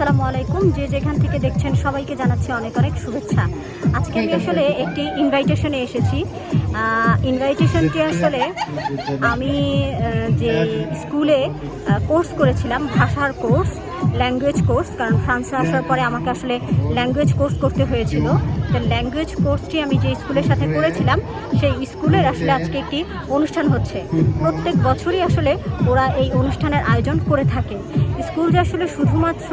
আসসালামু আলাইকুম। যে যেখান থেকে দেখছেন সবাইকে জানাচ্ছি অনেক অনেক শুভেচ্ছা। আজকে আমি আসলে একটি ইনভাইটেশনে এসেছি। ইনভাইটেশনটি আসলে আমি যে স্কুলে কোর্স করেছিলাম, ভাষার কোর্স ল্যাঙ্গুয়েজ কোর্স কারণ ফ্রান্সে আসার পরে আমাকে আসলে ল্যাঙ্গুয়েজ কোর্স করতে হয়েছিল। তো ল্যাঙ্গুয়েজ কোর্সটি আমি যে স্কুলের সাথে করেছিলাম, সেই স্কুলের আসলে আজকে একটি অনুষ্ঠান হচ্ছে। প্রত্যেক বছরই আসলে ওরা এই অনুষ্ঠানের আয়োজন করে থাকে। স্কুল যে আসলে শুধুমাত্র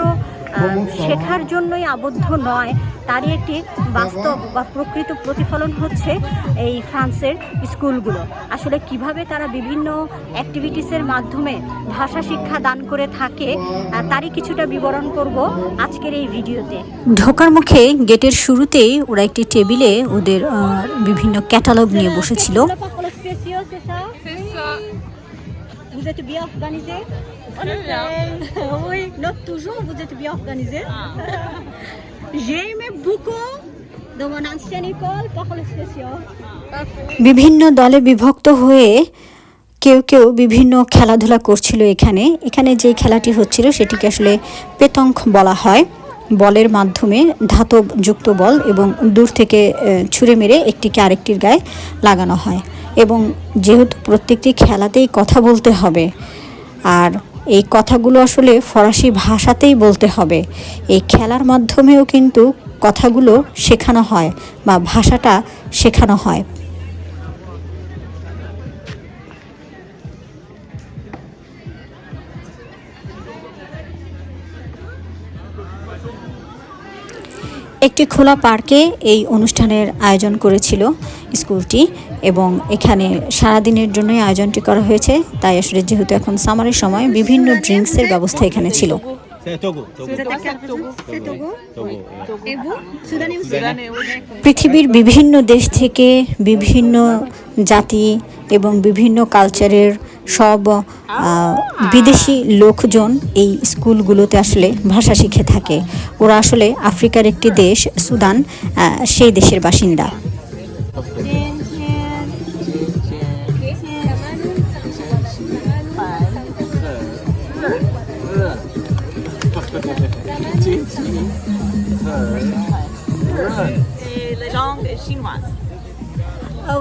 শেখার জন্যই আবদ্ধ নয়। তারই একটি বাস্তব বা প্রকৃত প্রতিফলন হচ্ছে এই ফ্রান্সের স্কুলগুলো। আসলে কীভাবে তারা বিভিন্ন অ্যাক্টিভিটিসের মাধ্যমে ভাষা শিক্ষা দান করে থাকে তারই কিছুটা বিবরণ করব আজকের এই ভিডিওতে। ঢোকার মুখে গেটের শুরুতেই ওরা একটি টেবিলে ওদের বিভিন্ন ক্যাটালগ নিয়ে বসেছিল। Ça. Vous êtes bien organisé? Oui, toujours, vous êtes bien organisé. J'ai aimé beaucoup dans mon ancienne école parole spéciale. বিভিন্ন দলে বিভক্ত হয়ে কেউ কেউ বিভিন্ন খেলাধুলা করছিল এখানে এখানে যে খেলাটি হচ্ছিল সেটিকে আসলে পেতঙ্ক বলা হয় বলের মাধ্যমে ধাতব যুক্ত বল এবং দূর থেকে ছুঁড়ে মেরে একটিকে আরেকটির গায়ে লাগানো হয় এবং যেহেতু প্রত্যেকটি খেলাতেই কথা বলতে হবে আর এই কথাগুলো আসলে ফরাসি ভাষাতেই বলতে হবে। এই খেলার মাধ্যমেও কিন্তু কথাগুলো শেখানো হয় বা ভাষাটা শেখানো হয়। একটি খোলা পার্কে এই অনুষ্ঠানের আয়োজন করেছিল স্কুলটি এবং এখানে সারাদিনের জন্যই আয়োজনটি করা হয়েছে। তাই আসলে যেহেতু এখন সামারের সময়, বিভিন্ন ড্রিঙ্কসের ব্যবস্থা এখানে ছিল। পৃথিবীর বিভিন্ন দেশ থেকে বিভিন্ন জাতি এবং বিভিন্ন কালচারের সব বিদেশি লোকজন এই স্কুলগুলোতে আসলে ভাষা শিখে থাকে। ওরা আসলে আফ্রিকার একটি দেশ সুদান সেই দেশের বাসিন্দা।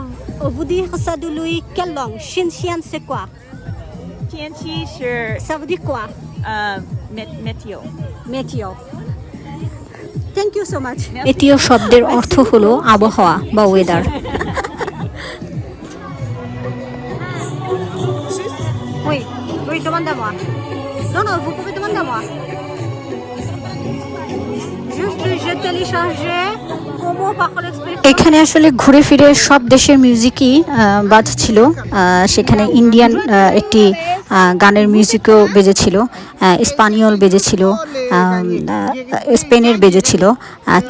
Et Euh, Vous dire ça de lui, quelle langue Xinxian, c'est quoi Tianqi 是 Ça veut dire quoi 呃 météo。Météo. Thank you so much. এটিও শব্দের অর্থ হলো আবহাওয়া বা weather Oui, oui, demande-moi. Non, non, vous pouvez demander à moi. Juste, j'ai téléchargé. এখানে আসলে ঘুরে ফিরে সব দেশের মিউজিকই বাজছিল সেখানে ইন্ডিয়ান একটি গানের মিউজিকও বেজেছিল। স্পানিয়ল বেজেছিল স্পেনের বেজেছিল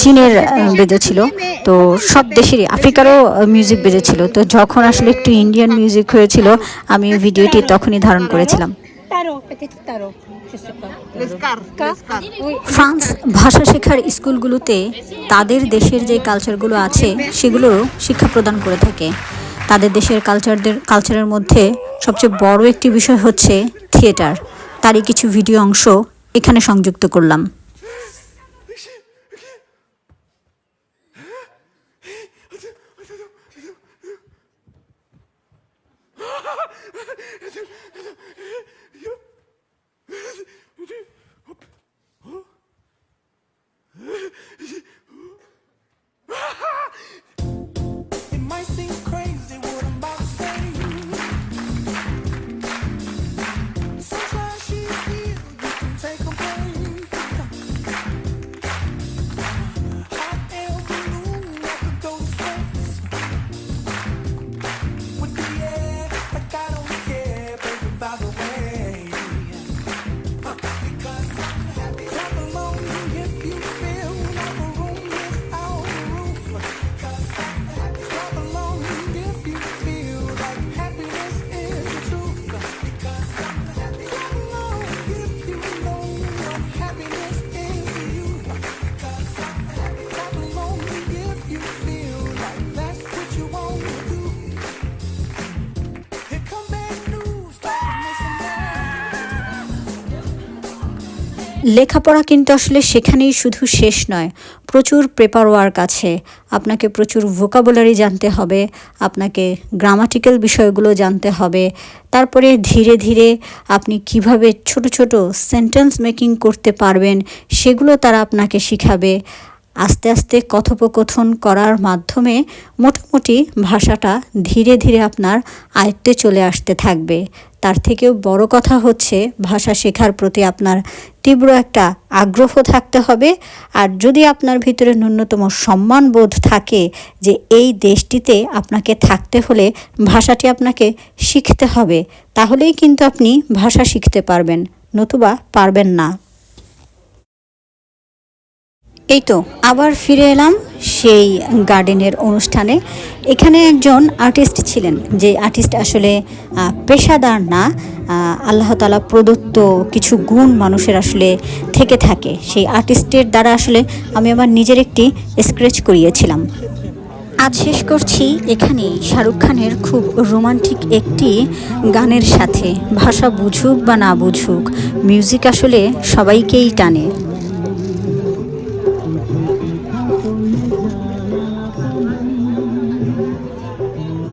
চীনের বেজেছিল। তো সব দেশেরই আফ্রিকারও মিউজিক বেজেছিল। তো যখন আসলে একটু ইন্ডিয়ান মিউজিক হয়েছিল, আমি ভিডিওটি তখনই ধারণ করেছিলাম। ফ্রান্স ভাষা শেখার স্কুলগুলোতে তাদের দেশের যে কালচারগুলো আছে সেগুলোরও শিক্ষা প্রদান করে থাকে। তাদের দেশের কালচারদের কালচারের মধ্যে সবচেয়ে বড় একটি বিষয় হচ্ছে থিয়েটার। তারই কিছু ভিডিও অংশ এখানে সংযুক্ত করলাম। লেখাপড়া কিন্তু আসলে সেখানেই শুধু শেষ নয়, প্রচুর পেপার ওয়ার্ক আছে। আপনাকে প্রচুর ভোকাবুলারি জানতে হবে, আপনাকে গ্রামাটিক্যাল বিষয়গুলো জানতে হবে। তারপরে ধীরে ধীরে আপনি কীভাবে ছোট ছোট সেন্টেন্স মেকিং করতে পারবেন, সেগুলো তারা আপনাকে শিখাবে। আস্তে আস্তে কথোপকথন করার মাধ্যমে মোটামুটি ভাষাটা ধীরে ধীরে আপনার আয়ত্তে চলে আসতে থাকবে। তার থেকেও বড় কথা হচ্ছে, ভাষা শেখার প্রতি আপনার তীব্র একটা আগ্রহ থাকতে হবে। আর যদি আপনার ভিতরে ন্যূনতম সম্মানবোধ থাকে যে এই দেশটিতে আপনাকে থাকতে হলে ভাষাটি আপনাকে শিখতে হবে, তাহলেই কিন্তু আপনি ভাষা শিখতে পারবেন, নতুবা পারবেন না। এই তো, আবার ফিরে এলাম সেই গার্ডেনের অনুষ্ঠানে। এখানে একজন আর্টিস্ট ছিলেন, যে আর্টিস্ট আসলে পেশাদার না আল্লাহ তালা প্রদত্ত কিছু গুণ মানুষের আসলে থেকে থাকে। সেই আর্টিস্টের দ্বারা আসলে আমি আমার নিজের একটি স্ক্রেচ করিয়েছিলাম। আজ শেষ করছি এখানেই। শাহরুখ খানের খুব রোমান্টিক একটি গানের সাথে। ভাষা বুঝুক বা না বুঝুক, মিউজিক আসলে সবাইকেই টানে।